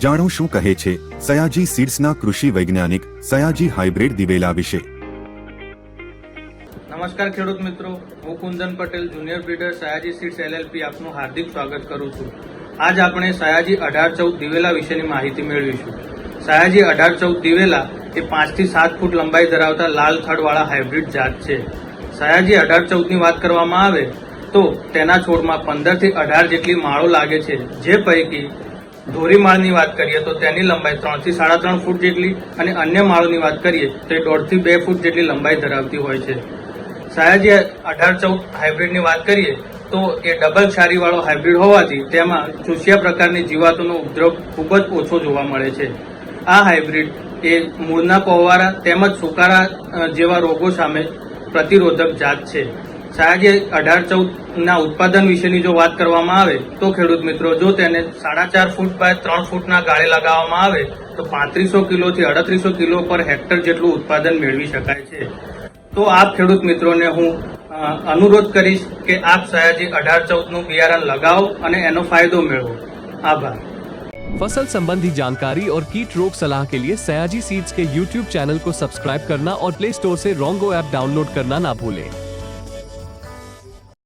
જાણો શું કહે છે સયાજી સીડ્સના કૃષિ વૈજ્ઞાનિક સયાજી હાઇબ્રિડ દિવેલા વિશે. નમસ્કાર ખેડૂત મિત્રો, હું Kundan Patel, junior breeder Sayaji seeds LLP આપનું હાર્દિક સ્વાગત કરું છું. આજ આપણે સયાજી અઢાર ચૌદ દિવેલા વિશેની માહિતી મેળવીશું. સયાજી અઢાર ચૌદ દિવેલા એ પાંચથી સાત ફૂટ લંબાઈ ધરાવતા લાલ થડવાળા હાઇબ્રિડ જાત છે. સયાજી અઢાર ચૌદની વાત કરવામાં આવે તો તેના છોડમાં પંદરથી અઢાર જેટલી માળો લાગે છે, જે પૈકી ધોરીમાળની વાત કરીએ તો તેની લંબાઈ ત્રણથી સાડા ત્રણ ફૂટ જેટલી અને અન્ય માળોની વાત કરીએ તો એ દોઢથી બે ફૂટ જેટલી લંબાઈ ધરાવતી હોય છે. સયાજી અઢાર ચૌદ હાઇબ્રિડની વાત કરીએ તો એ ડબલ છારીવાળો હાઇબ્રિડ હોવાથી તેમાં ચૂસિયા પ્રકારની જીવાતોનો ઉપદ્રવ ખૂબ જ ઓછો જોવા મળે છે. આ હાઇબ્રિડ એ મૂળના કોવારા તેમજ સુકારા જેવા રોગો સામે પ્રતિરોધક જાત છે. સયાજી અઢાર ચૌદ ના ઉત્પાદન વિશેની જો વાત કરવામાં આવે તો ખેડૂત મિત્રો જો તેને સાડા ચાર ફૂટ બાય ત્રણ ફૂટના ગાળે લગાવવામાં આવે તો પાંત્રીસો કિલોથી અડત્રીસો કિલો પર હેક્ટર જેટલું ઉત્પાદન મેળવી શકાય છે તો આપ ખેડૂત મિત્રોને હું અ, અનુરોધ કરીશ કે આપ સયાજી અઢાર ચૌદ નું બિયારણ લગાવો અને એનો ફાયદો મેળવો આભાર फसल संबंधी जानकारी और कीट रोग सलाह के लिए सयाजी सीड्स के यूट्यूब चैनल को सब्सक्राइब करना और प्ले स्टोर से रोंगो ऐप डाउनलोड करना ना भूलें